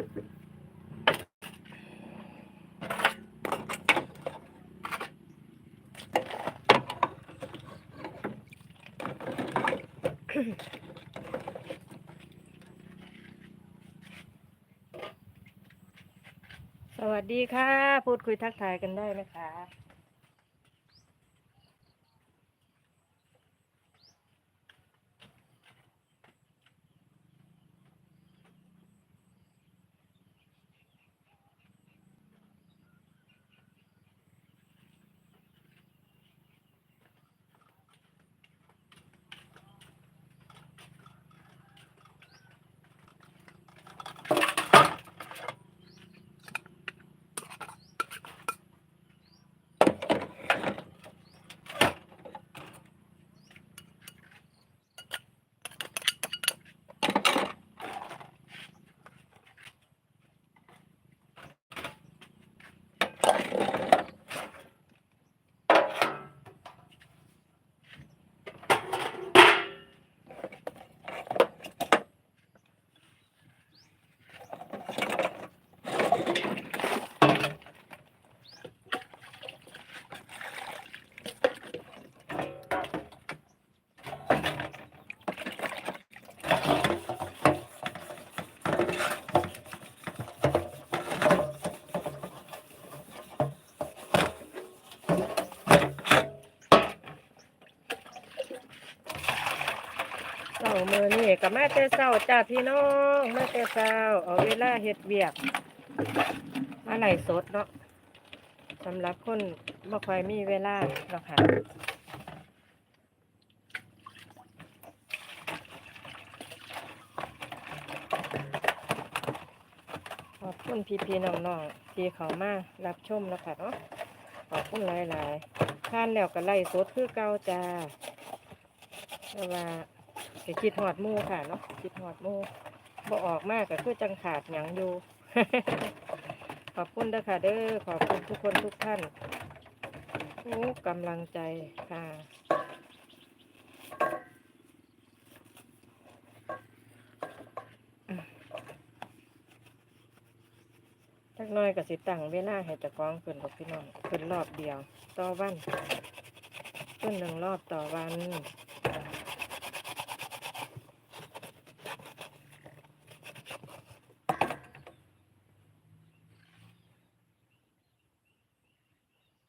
สวัสดีค่ะ พูดคุยทักทายกันได้ไหมคะ เช้ามือนี่กับแม่แต่เช้าจ้าพี่น้องแม่แต่เช้าเอาเวลาเฮ็ดเบียกมาไหลฟ์สดเนาะสำหรับคนบ่ค่อยมีเวลาเนาะค่ะขอบคุณพี่พี่น้องๆที่เขามารับชมเนาะคะเนาะขอบคุณหลายๆท่านแล้วก็ไล่สดคือเก่าจ้าแต่ว่า ก็คิดหอดมูค่ะเนาะคิดหอดมูบ่ออกมากก็คือจังขาดหยังอยู่ ขอบคุณเด้อค่ะเด้อขอบคุณทุกคนทุกท่านโอ้กำลังใจค่ะจักน้อยก็สิตั้งเวลาให้เจะกองขึ้นกับพี่น้องขึ้นรอบเดียว ต่อวันขึ้นหนึ่งรอบต่อวัน